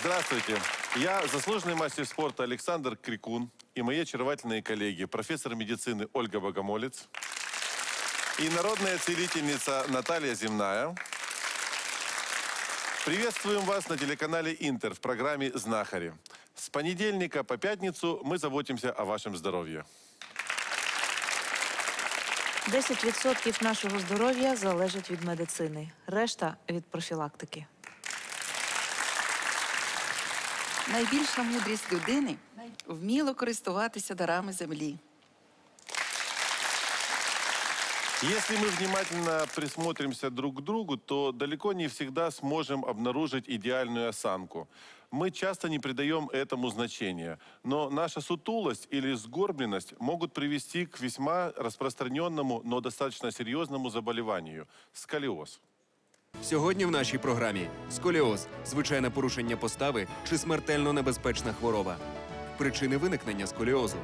Здравствуйте. Я заслуженный мастер спорта Александр Крикун и мои очаровательные коллеги, профессор медицины Ольга Богомолец и народная целительница Наталья Земная. Приветствуем вас на телеканале Интер в программе «Знахари». С понедельника по пятницу мы заботимся о вашем здоровье. 10% нашого здоров'я залежить від медицини, решта від профілактики. Найбільша мудрість людини вміло користуватися дарами землі. Если мы внимательно присмотримся друг к другу, то далеко не всегда сможем обнаружить идеальную осанку. Мы часто не придаем этому значения, но наша сутулость или сгорбленность могут привести к весьма распространенному, но достаточно серьезному заболеванию – сколиоз. Сьогодні в нашій програмі сколіоз, звичайне порушення постави чи смертельно небезпечна хвороба. Причини виникнення сколіозу.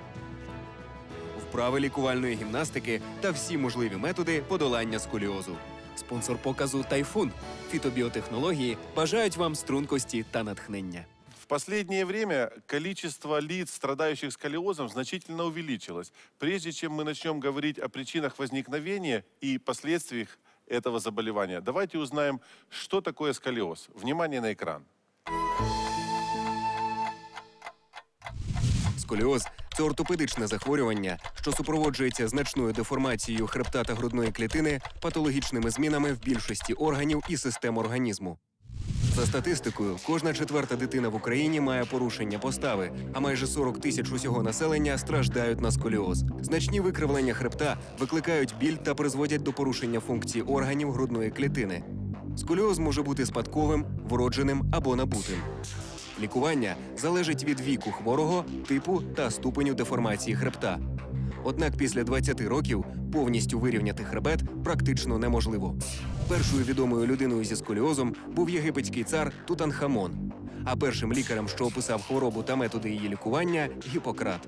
Вправи лікувальної гімнастики та всі можливі методи подолання сколіозу. Спонсор показу Тайфун. Фітобіотехнології бажають вам стрункості та натхнення. В последнее время количество лиц, страдающих сколиозом, значительно увеличилось. Прежде чем мы начнем говорить о причинах возникновения и последствиях этого заболевания, давайте узнаем, что такое сколиоз. Внимание на экран. Сколіоз це ортопедичне захворювання, що супроводжується значною деформацією хребта та грудної клітини, патологічними змінами в більшості органів і систем організму. За статистикою, кожна четверта дитина в Україні має порушення постави, а майже 40 тисяч усього населення страждають на сколіоз. Значні викривлення хребта викликають біль та призводять до порушення функцій органів грудної клітини. Сколіоз може бути спадковим, вродженим або набутим. Лікування залежить від віку хворого, типу та ступеню деформації хребта. Однак після 20 років повністю вирівняти хребет практично неможливо. Першою відомою людиною зі сколіозом був єгипетський цар Тутанхамон. А першим лікарем, що описав хворобу та методи її лікування Гіппократ.